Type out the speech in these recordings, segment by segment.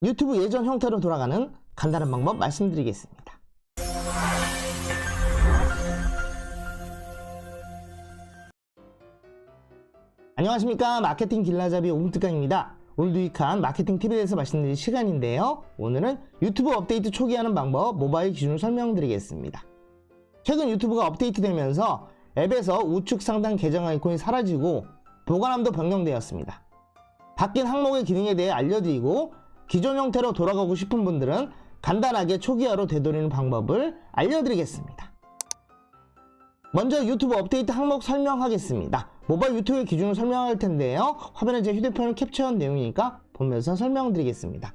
유튜브 예전 형태로 돌아가는 간단한 방법 말씀드리겠습니다. 안녕하십니까 마케팅 길라잡이 옹특강입니다. 오늘도 유익한 마케팅 팁에 대해서 말씀드릴 시간인데요. 오늘은 유튜브 업데이트 초기 하는 방법 모바일 기준을 설명드리겠습니다. 최근 유튜브가 업데이트되면서 앱에서 우측 상단 계정 아이콘이 사라지고 보관함도 변경되었습니다. 바뀐 항목의 기능에 대해 알려드리고 기존 형태로 돌아가고 싶은 분들은 간단하게 초기화로 되돌리는 방법을 알려드리겠습니다. 먼저 유튜브 업데이트 항목 설명하겠습니다. 모바일 유튜브의 기준을 설명할 텐데요. 화면에 제 휴대폰을 캡처한 내용이니까 보면서 설명드리겠습니다.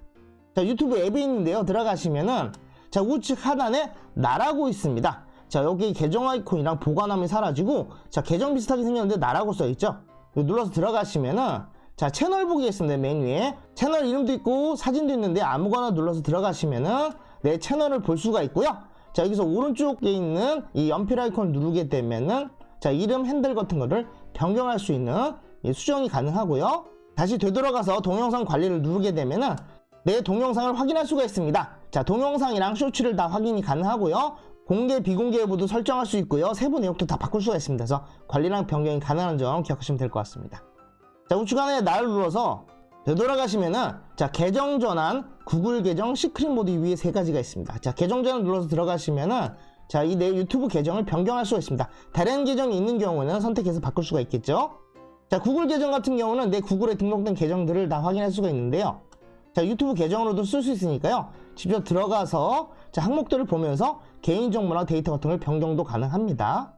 자, 유튜브 앱이 있는데요. 들어가시면은 자, 우측 하단에 나라고 있습니다. 자, 여기 계정 아이콘이랑 보관함이 사라지고 자, 계정 비슷하게 생겼는데 나라고 써 있죠. 눌러서 들어가시면은 자, 채널 보기 있습니다. 메뉴에 채널 이름도 있고 사진도 있는데 아무거나 눌러서 들어가시면은 내 채널을 볼 수가 있고요. 자, 여기서 오른쪽에 있는 이 연필 아이콘을 누르게 되면은 자, 이름 핸들 같은 거를 변경할 수 있는 이 수정이 가능하고요. 다시 되돌아가서 동영상 관리를 누르게 되면은 내 동영상을 확인할 수가 있습니다. 자, 동영상이랑 쇼츠를 다 확인이 가능하고요. 공개, 비공개 여부도 설정할 수 있고요. 세부 내역도 다 바꿀 수가 있습니다. 그래서 관리랑 변경이 가능한 점 기억하시면 될 것 같습니다. 자, 우측 안에 나를 눌러서 되돌아가시면은 자, 계정 전환, 구글 계정, 시크릿 모드 위에 세 가지가 있습니다. 자, 계정 전환 눌러서 들어가시면은 자, 이 내 유튜브 계정을 변경할 수가 있습니다. 다른 계정이 있는 경우는 선택해서 바꿀 수가 있겠죠. 자, 구글 계정 같은 경우는 내 구글에 등록된 계정들을 다 확인할 수가 있는데요. 자, 유튜브 계정으로도 쓸 수 있으니까요. 직접 들어가서 자, 항목들을 보면서 개인 정보나 데이터 같은 걸 변경도 가능합니다.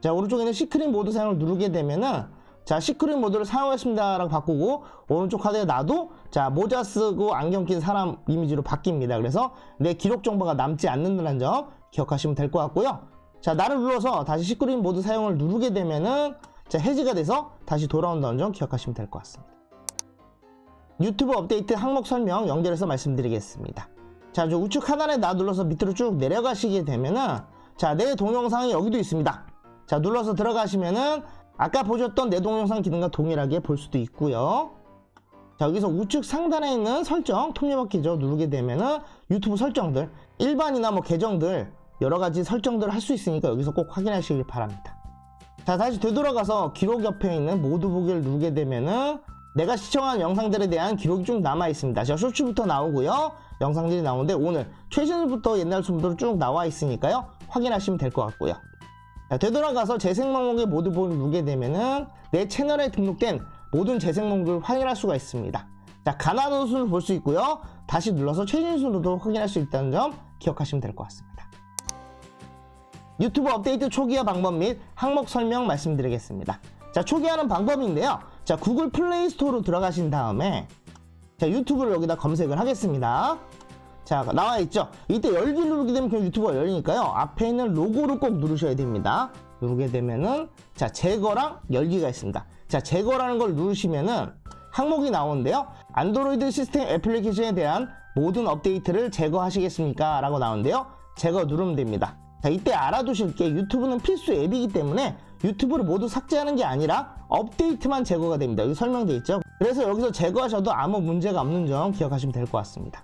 자, 오른쪽에 있는 시크릿 모드 사용을 누르게 되면은 자, 시크릿 모드를 사용했습니다라고 바꾸고 오른쪽 카드에 놔도 자, 모자 쓰고 안경 낀 사람 이미지로 바뀝니다. 그래서 내 기록 정보가 남지 않는다는 점 기억하시면 될 것 같고요. 자, 나를 눌러서 다시 시크릿 모드 사용을 누르게 되면은 자, 해지가 돼서 다시 돌아온다는 점 기억하시면 될 것 같습니다. 유튜브 업데이트 항목 설명 연결해서 말씀드리겠습니다. 자, 저 우측 하단에 나 눌러서 밑으로 쭉 내려가시게 되면은 자, 내 동영상이 여기도 있습니다. 자, 눌러서 들어가시면은 아까 보셨던 내 동영상 기능과 동일하게 볼 수도 있고요. 자, 여기서 우측 상단에 있는 설정, 톱니바퀴죠. 누르게 되면은 유튜브 설정들, 일반이나 뭐 계정들, 여러 가지 설정들을 할 수 있으니까 여기서 꼭 확인하시길 바랍니다. 자, 다시 되돌아가서 기록 옆에 있는 모두 보기를 누르게 되면은 내가 시청한 영상들에 대한 기록이 쭉 남아 있습니다. 자, 쇼츠부터 나오고요. 영상들이 나오는데 오늘 최신부터 옛날 순부터 쭉 나와 있으니까요. 확인하시면 될 것 같고요. 자, 되돌아가서 재생 목록의 모두 보기를 누르게 되면은 내 채널에 등록된 모든 재생 목록을 확인할 수가 있습니다. 자, 가나다 순을 볼수 있고요. 다시 눌러서 최신 순으로도 확인할 수 있다는 점 기억하시면 될 것 같습니다. 유튜브 업데이트 초기화 방법 및 항목 설명 말씀드리겠습니다. 자, 초기화하는 방법인데요. 자, 구글 플레이 스토어로 들어가신 다음에 자, 유튜브를 여기다 검색을 하겠습니다. 자, 나와 있죠? 이때 열기 누르게 되면 그냥 유튜브가 열리니까요. 앞에 있는 로고를 꼭 누르셔야 됩니다. 누르게 되면은 자, 제거랑 열기가 있습니다. 자, 제거라는 걸 누르시면은 항목이 나오는데요. 안드로이드 시스템 애플리케이션에 대한 모든 업데이트를 제거하시겠습니까? 라고 나오는데요. 제거 누르면 됩니다. 자, 이때 알아두실 게 유튜브는 필수 앱이기 때문에 유튜브를 모두 삭제하는 게 아니라 업데이트만 제거가 됩니다. 여기 설명되어 있죠. 그래서 여기서 제거하셔도 아무 문제가 없는 점 기억하시면 될 것 같습니다.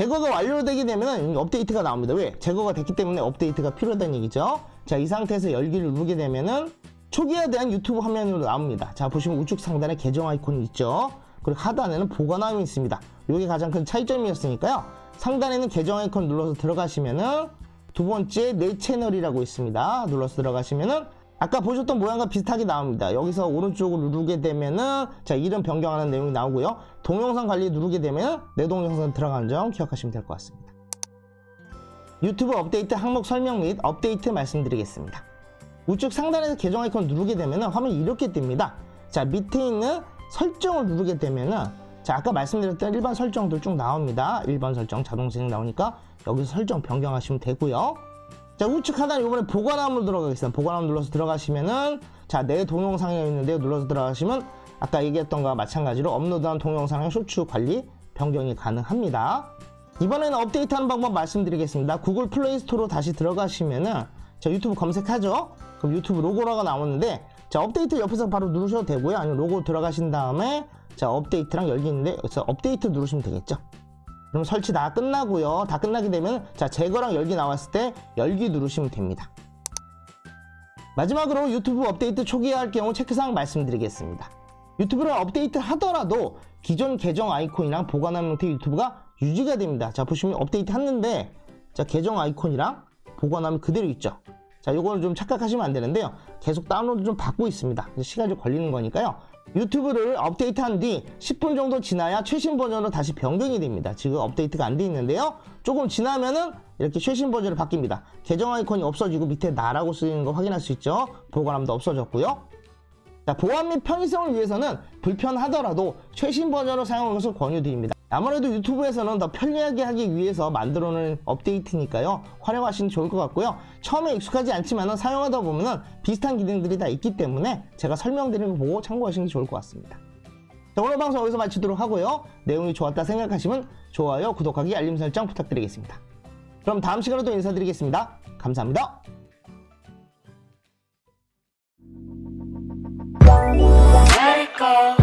제거가 완료되게 되면 업데이트가 나옵니다. 왜? 제거가 됐기 때문에 업데이트가 필요하다는 얘기죠. 자, 이 상태에서 열기를 누르게 되면은 초기화에 대한 유튜브 화면으로 나옵니다. 자, 보시면 우측 상단에 계정 아이콘이 있죠. 그리고 하단에는 보관함이 있습니다. 이게 가장 큰 차이점이었으니까요. 상단에는 계정 아이콘 눌러서 들어가시면은 두 번째 내 채널이라고 있습니다. 눌러서 들어가시면은 아까 보셨던 모양과 비슷하게 나옵니다. 여기서 오른쪽으로 누르게 되면은 자 이름 변경하는 내용이 나오고요. 동영상 관리 누르게 되면 내 동영상 들어가는 점 기억하시면 될 것 같습니다. 유튜브 업데이트 항목 설명 및 업데이트 말씀드리겠습니다. 우측 상단에서 계정 아이콘 누르게 되면 화면이 이렇게 뜹니다. 자 밑에 있는 설정을 누르게 되면은 자 아까 말씀드렸던 일반 설정들 쭉 나옵니다. 일반 설정 자동 진행 나오니까 여기서 설정 변경하시면 되고요. 자 우측 하단 이번에 보관함으로 들어가겠습니다. 보관함 눌러서 들어가시면은 자 내 동영상에 있는데 눌러서 들어가시면 아까 얘기했던 거와 마찬가지로 업로드한 동영상의 쇼츠 관리 변경이 가능합니다. 이번에는 업데이트하는 방법 말씀드리겠습니다. 구글 플레이 스토어로 다시 들어가시면은 자 유튜브 검색하죠. 그럼 유튜브 로고라가 나오는데 자 업데이트 옆에서 바로 누르셔도 되고요. 아니면 로고 들어가신 다음에 자 업데이트랑 열기 있는데 여기서 업데이트 누르시면 되겠죠. 그럼 설치 다 끝나고요. 다 끝나게 되면 자 제거랑 열기 나왔을 때 열기 누르시면 됩니다. 마지막으로 유튜브 업데이트 초기화 할 경우 체크사항 말씀드리겠습니다. 유튜브를 업데이트 하더라도 기존 계정 아이콘이랑 보관한 형태 유튜브가 유지가 됩니다. 자 보시면 업데이트 했는데 자 계정 아이콘이랑 보관하면 그대로 있죠. 자 요거는 좀 착각하시면 안 되는데요. 계속 다운로드 좀 받고 있습니다. 시간이 좀 걸리는 거니까요. 유튜브를 업데이트한 뒤 10분 정도 지나야 최신 버전으로 다시 변경이 됩니다. 지금 업데이트가 안 돼 있는데요. 조금 지나면은 이렇게 최신 버전으로 바뀝니다. 계정 아이콘이 없어지고 밑에 나라고 쓰이는 거 확인할 수 있죠. 보관함도 없어졌고요. 자, 보안 및 편의성을 위해서는 불편하더라도 최신 버전을 사용하는 것을 권유드립니다. 아무래도 유튜브에서는 더 편리하게 하기 위해서 만들어놓은 업데이트니까요. 활용하시면 좋을 것 같고요. 처음에 익숙하지 않지만 사용하다 보면 비슷한 기능들이 다 있기 때문에 제가 설명드린 거 보고 참고하시는 게 좋을 것 같습니다. 자, 오늘 방송 여기서 마치도록 하고요. 내용이 좋았다 생각하시면 좋아요, 구독하기, 알림 설정 부탁드리겠습니다. 그럼 다음 시간에 또 인사드리겠습니다. 감사합니다. Let.